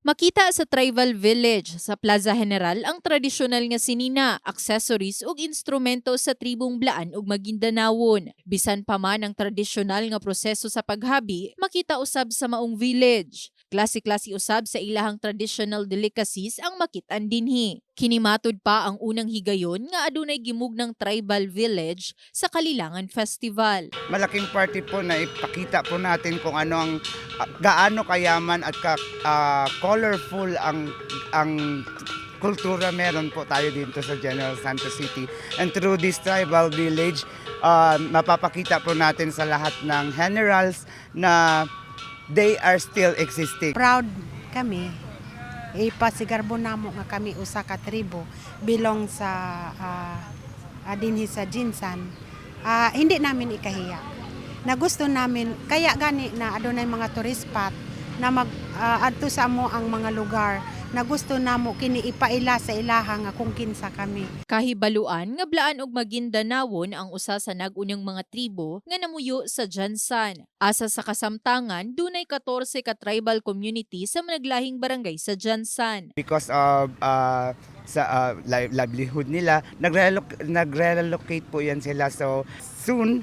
Makita sa tribal village sa Plaza General ang tradisyonal nga sinina, accessories ug instrumento sa tribong Blaan ug Maguindanawon. Bisan pa man ang tradisyonal nga proseso sa paghabi, makita usab sa maong village. Klase-klase usab sa ilahang traditional delicacies ang makitan dinhi. Kinimatod pa ang unang higayon nga adunay gimug ng tribal village sa Kalilangan Festival. malaking party po na ipakita po natin kung ano ang ah, gaano kayaman at ka, ah, colorful ang ang kultura meron po tayo dito sa General Santos City. And through this tribal village, ah, mapapakita po natin sa lahat ng generals na they are still existing. proud kami. Ipasigarbo namo nga kami usa ka tribo. Bilong sa ah, dinhi sa Jinsan. Ah, hindi namin ikahiya. Na gusto namin kaya gani na adunay mga tourist spot na mag ah, adto sa amo ang mga lugar na gusto namo kini ipaila sa ilaha nga kung kinsa kami Kahibaluan nga Blaan ug Maguindanawon ang usa sa nag-unang mga tribo nga namuyo sa Jansan. Asa sa kasamtangan, dunay 14 ka tribal community sa managlahing barangay sa Jansan. because of uh, sa uh, li- livelihood nila nagre-reloc- nagre-relocate po yan sila so soon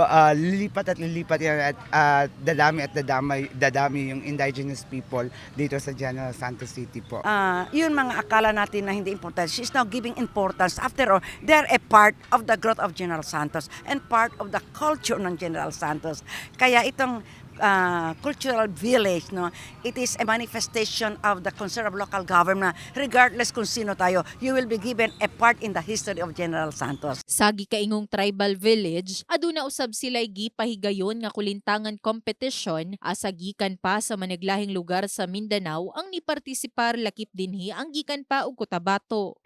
uh, lilipat at lilipat yan at uh, dadami at dadami, dadami yung indigenous people dito sa General Santos City po. Ah, yun mga akala natin na hindi important. She's now giving importance. After all, they're a part of the growth of General Santos and part of the culture ng General Santos. Kaya itong ah, cultural village, no, it is a manifestation of the concern of local government. Regardless kung sino tayo, you will be given a part in the history of General Santos. Sa gikaingong tribal village, aduna usab sila'y gipahigayon nga kulintangan competition asa gikan pa sa managlahing lugar sa Mindanao ang nipartisipar lakip dinhi ang gikan pa og Cotabato.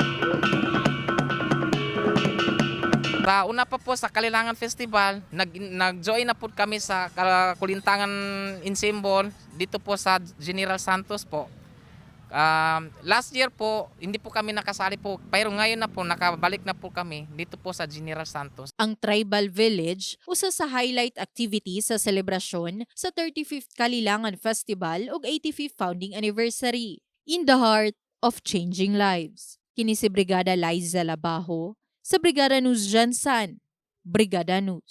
Sa una pa po sa Kalilangan Festival, nag, nag-join na po kami sa Kulintangan Ensemble dito po sa General Santos po. Um, last year po, hindi po kami nakasali po. Pero ngayon na po, nakabalik na po kami dito po sa General Santos. Ang Tribal Village, usa sa highlight activity sa selebrasyon sa 35th Kalilangan Festival ug 85th Founding Anniversary. In the heart of changing lives. Kini si Brigada Liza Labajo sa Brigada News Jansan. Brigada News.